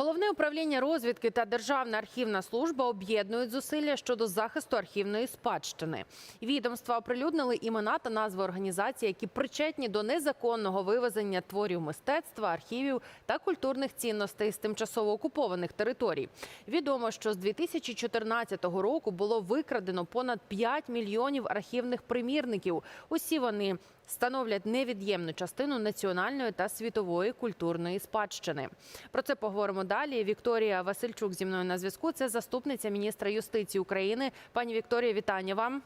Головне управління розвідки та Державна архівна служба об'єднують зусилля щодо захисту архівної спадщини. Відомства оприлюднили імена та назви організацій, які причетні до незаконного вивезення творів мистецтва, архівів та культурних цінностей з тимчасово окупованих територій. Відомо, що з 2014 року було викрадено понад 5 мільйонів архівних примірників. Усі вони становлять невід'ємну частину національної та світової культурної спадщини. Про це поговоримо далі. Вікторія Васильчук зі мною на зв'язку. Це заступниця міністра юстиції України. Пані Вікторія, вітання вам.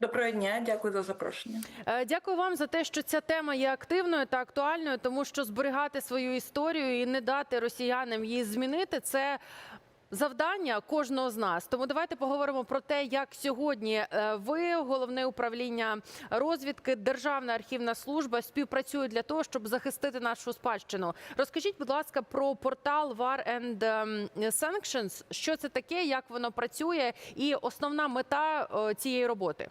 Доброго дня, дякую за запрошення. Е, Дякую вам за те, що ця тема є активною та актуальною, тому що зберігати свою історію і не дати росіянам її змінити це. Завдання кожного з нас. Тому давайте поговоримо про те, як сьогодні е, ви, головне управління розвідки, Державна архівна служба співпрацюють для того, щоб захистити нашу спадщину. Розкажіть, будь ласка, про портал War and ем, Sanctions. Що це таке, як воно працює, і основна мета е, цієї роботи.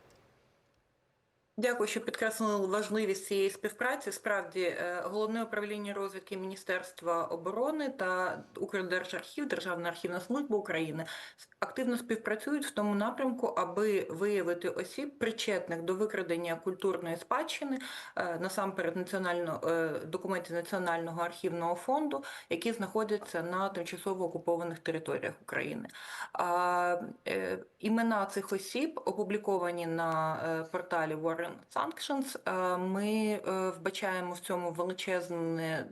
Дякую, що підкреслили важливість цієї співпраці. Справді, е, головне управління розвідки Міністерства оборони та Укрдержархів, Державна архівна служба України активно співпрацюють в тому напрямку, аби виявити осіб, причетних до викрадення культурної спадщини, е, насамперед національно е, документів Національного архівного фонду, які знаходяться на тимчасово окупованих територіях України. Імена цих осіб опубліковані на порталі Warren Sanctions. Е, Ми е, вбачаємо в цьому величезне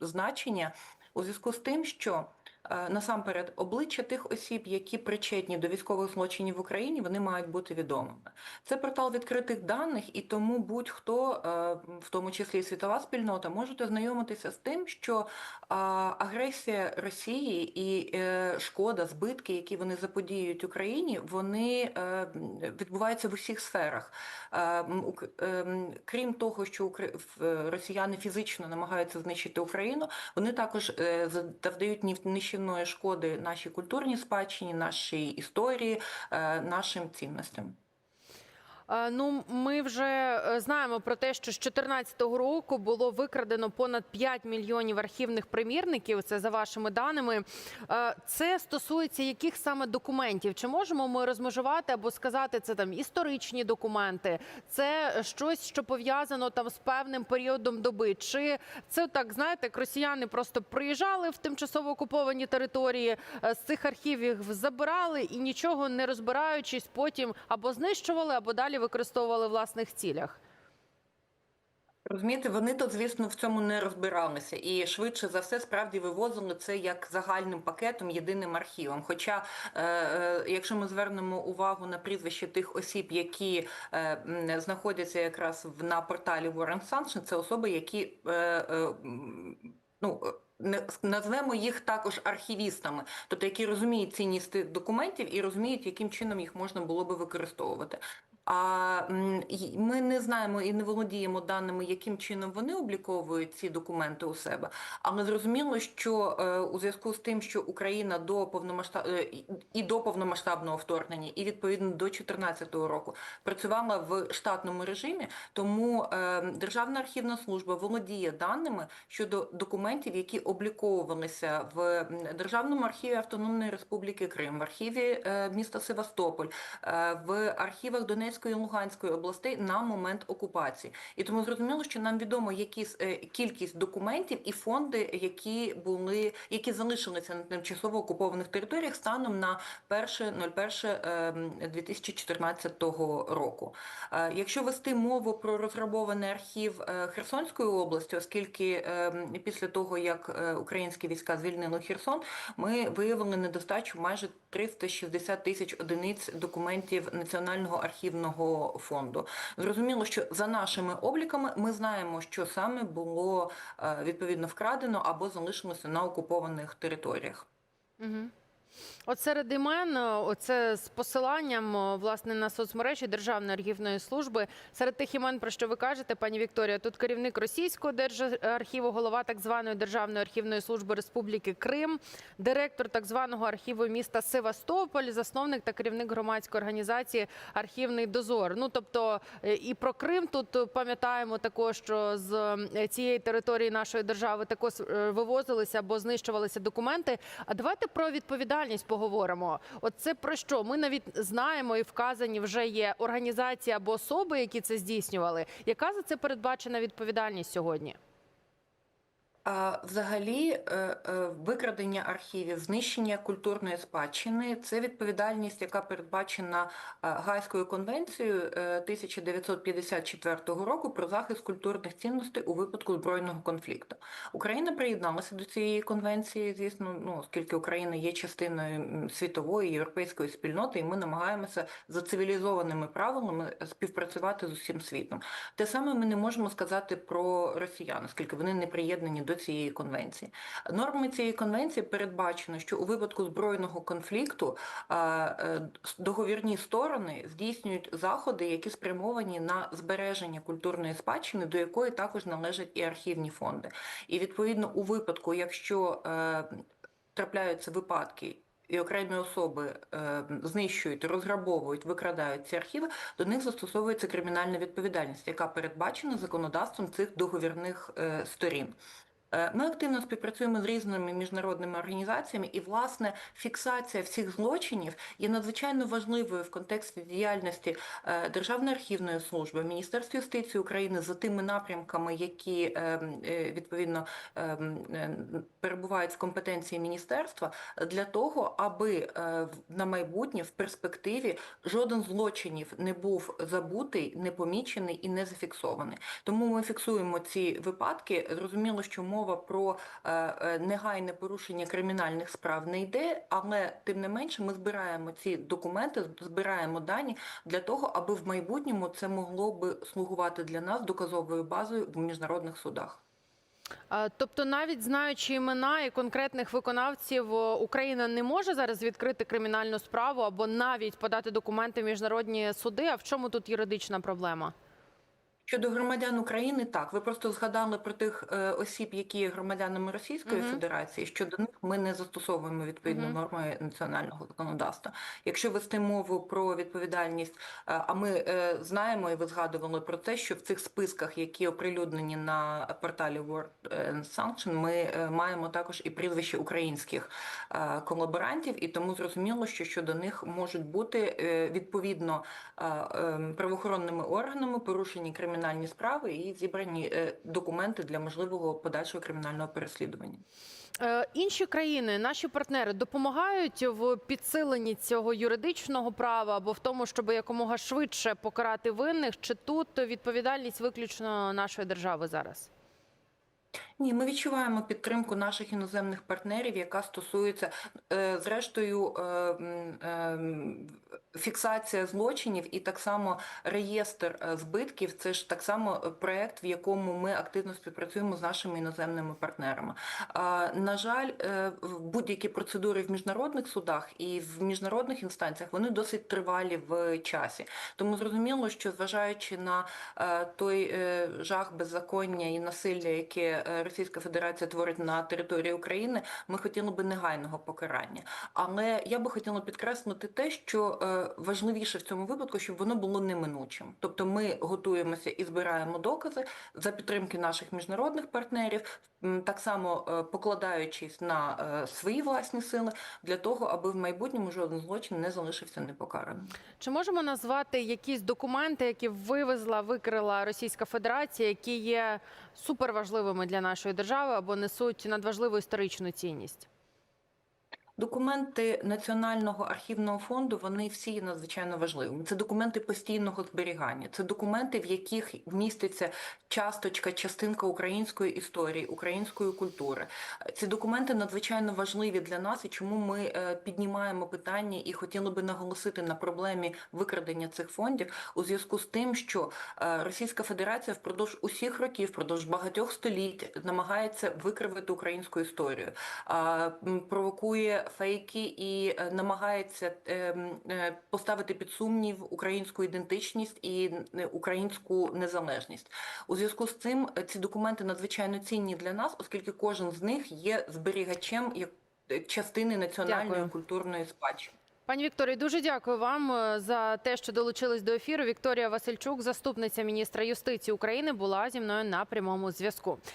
значення у зв'язку з тим, що насамперед обличчя тих осіб, які причетні до військових злочинів в Україні, вони мають бути відомими. Це портал відкритих даних, і тому будь-хто, е, в тому числі і світова спільнота, можуть ознайомитися з тим, що агресія Росії і е, шкода, збитки, які вони заподіюють Україні, вони е, відбуваються в усіх сферах. Е, е, Крім того, що е, росіяни фізично намагаються знищити Україну, вони також е, завдають ні- нищівної шкоди нашій культурній спадщині, нашій історії, е, нашим цінностям. Е, Ну, ми вже е, знаємо про те, що з 2014 року було викрадено понад 5 мільйонів архівних примірників. Це за вашими даними. Е, Це стосується яких саме документів? Чи можемо ми розмежувати або сказати, це там історичні документи, це щось, що пов'язано там з певним періодом доби? Чи це так знаєте, як росіяни просто приїжджали в тимчасово окуповані території, з цих архівів забирали і нічого не розбираючись, потім або знищували, або далі використовували в власних цілях. Розумієте, вони тут, звісно, в цьому не розбиралися і швидше за все справді вивозили це як загальним пакетом, єдиним архівом. Хоча, е, е, якщо ми звернемо увагу на прізвище тих осіб, які е, знаходяться якраз в на порталі Warren Sanctions, це особи, які е, е, ну. назвемо їх також архівістами, тобто які розуміють цінність тих документів і розуміють, яким чином їх можна було би використовувати. А ми не знаємо і не володіємо даними, яким чином вони обліковують ці документи у себе. Але зрозуміло, що е, у зв'язку з тим, що Україна до повномасштаб... е, і до повномасштабного вторгнення, і відповідно до 2014 року працювала в штатному режимі, тому е, Державна архівна служба володіє даними щодо документів, які обліковувалися в Державному архіві Автономної Республіки Крим, в архіві е, міста Севастополь, е, в архівах Донецької і Луганської областей на момент окупації. І тому зрозуміло, що нам відомо які е, кількість документів і фонди, які були, які залишилися на тимчасово окупованих територіях станом на ем, 1.01.2014 року. Е, Якщо вести мову про розграбований архів е, Херсонської області, оскільки ем, після того як українські війська звільнили Херсон, ми виявили недостачу майже 360 тисяч одиниць документів Національного архівного фонду. Зрозуміло, що за нашими обліками ми знаємо, що саме було е, відповідно вкрадено або залишилося на окупованих територіях. Угу. От серед імен, е, оце з посиланням е, власне на соцмережі Державної архівної служби. Серед тих імен, про що ви кажете, пані Вікторія, тут керівник російського держархіву, голова так званої Державної архівної служби Республіки Крим, директор так званого архіву міста Севастополь, засновник та керівник громадської організації Архівний дозор. Ну тобто е, і про Крим тут пам'ятаємо також, що з цієї території нашої держави також вивозилися або знищувалися документи. А давайте про відповідальність поговоримо. От це про що? Ми навіть знаємо і вказані вже є організації або особи, які це здійснювали. Яка за це передбачена відповідальність сьогодні? Взагалі, е, е, викрадення архівів, знищення культурної спадщини це відповідальність, яка передбачена е, Гайською конвенцією е, 1954 року про захист культурних цінностей у випадку збройного конфлікту. Україна приєдналася до цієї конвенції, звісно, ну оскільки Україна є частиною світової європейської спільноти, і ми намагаємося за цивілізованими правилами співпрацювати з усім світом. Те саме ми не можемо сказати про росіян, оскільки вони не приєднані до цієї конвенції. Нормами цієї конвенції передбачено, що у випадку збройного конфлікту е, договірні сторони здійснюють заходи, які спрямовані на збереження культурної спадщини, до якої також належать і архівні фонди. І відповідно у випадку, якщо е, трапляються випадки. І окремі особи е, знищують, розграбовують, викрадають ці архіви, до них застосовується кримінальна відповідальність, яка передбачена законодавством цих договірних е, сторін. Е, Ми активно співпрацюємо з різними міжнародними організаціями, і власне фіксація всіх злочинів є надзвичайно важливою в контексті діяльності е, Державної архівної служби, Міністерства юстиції України за тими напрямками, які е, е, відповідно е, е, перебувають в компетенції міністерства, для того, аби на майбутнє в перспективі жоден злочинів не був забутий, не помічений і не зафіксований. Тому ми фіксуємо ці випадки. Зрозуміло, що мова про е, е, негайне порушення кримінальних справ не йде, але тим не менше ми збираємо ці документи, збираємо дані для того, аби в майбутньому це могло би слугувати для нас доказовою базою в міжнародних судах. Тобто, навіть знаючи імена і конкретних виконавців, Україна не може зараз відкрити кримінальну справу або навіть подати документи в міжнародні суди. А в чому тут юридична проблема? Щодо громадян України, так ви просто згадали про тих е, осіб, які є громадянами Російської Мгм. Федерації. Щодо них ми не застосовуємо відповідно Мгм. норми національного законодавства. Якщо вести мову про відповідальність, е, а ми е, знаємо і ви згадували про те, що в цих списках, які оприлюднені на порталі World Sanction, ми е, маємо також і прізвище українських е, колаборантів, і тому зрозуміло, що щодо них можуть бути е, відповідно е, ем, правоохоронними органами порушені кримінальні справи і зібрані е, документи для можливого подальшого кримінального переслідування. Е, Інші країни, наші партнери, допомагають в підсиленні цього юридичного права або в тому, щоб якомога швидше покарати винних. Чи тут відповідальність виключно нашої держави зараз? Ні, ми відчуваємо підтримку наших іноземних партнерів, яка стосується е, зрештою е, ем, фіксація злочинів і так само реєстр е, збитків. Це ж так само проект, в якому ми активно співпрацюємо з нашими іноземними партнерами. На жаль, е, будь-які процедури в міжнародних судах і в міжнародних інстанціях вони досить тривалі в часі. Тому зрозуміло, що зважаючи на е, той е, жах беззаконня і насилля, яке е, Російська Федерація творить на території України, ми хотіли би негайного покарання. Але я би хотіла підкреслити те, що е, важливіше в цьому випадку, щоб воно було неминучим. Тобто ми готуємося і збираємо докази за підтримки наших міжнародних партнерів, так само е, покладаючись на е, свої власні сили, для того, аби в майбутньому жоден злочин не залишився непокараним. Чи можемо назвати якісь документи, які вивезла, викрила Російська Федерація, які є суперважливими для нашої держави або несуть надважливу історичну цінність? Документи Національного архівного фонду вони всі є надзвичайно важливими. Це документи постійного зберігання, це документи, в яких міститься часточка, частинка української історії, української культури. Ці документи надзвичайно важливі для нас, і чому ми е, піднімаємо питання і хотіли би наголосити на проблемі викрадення цих фондів у зв'язку з тим, що е, Російська Федерація впродовж усіх років, впродовж багатьох століть намагається викривити українську історію, провокує фейки і е, намагається ем, е, поставити під сумнів українську ідентичність і е, українську незалежність. У зв'язку з цим ці документи надзвичайно цінні для нас, оскільки кожен з них є зберігачем частини національної Дякую. культурної спадщини. Пані Вікторії, дуже дякую вам за те, що долучились до ефіру. Вікторія Васильчук, заступниця міністра юстиції України, була зі мною на прямому зв'язку.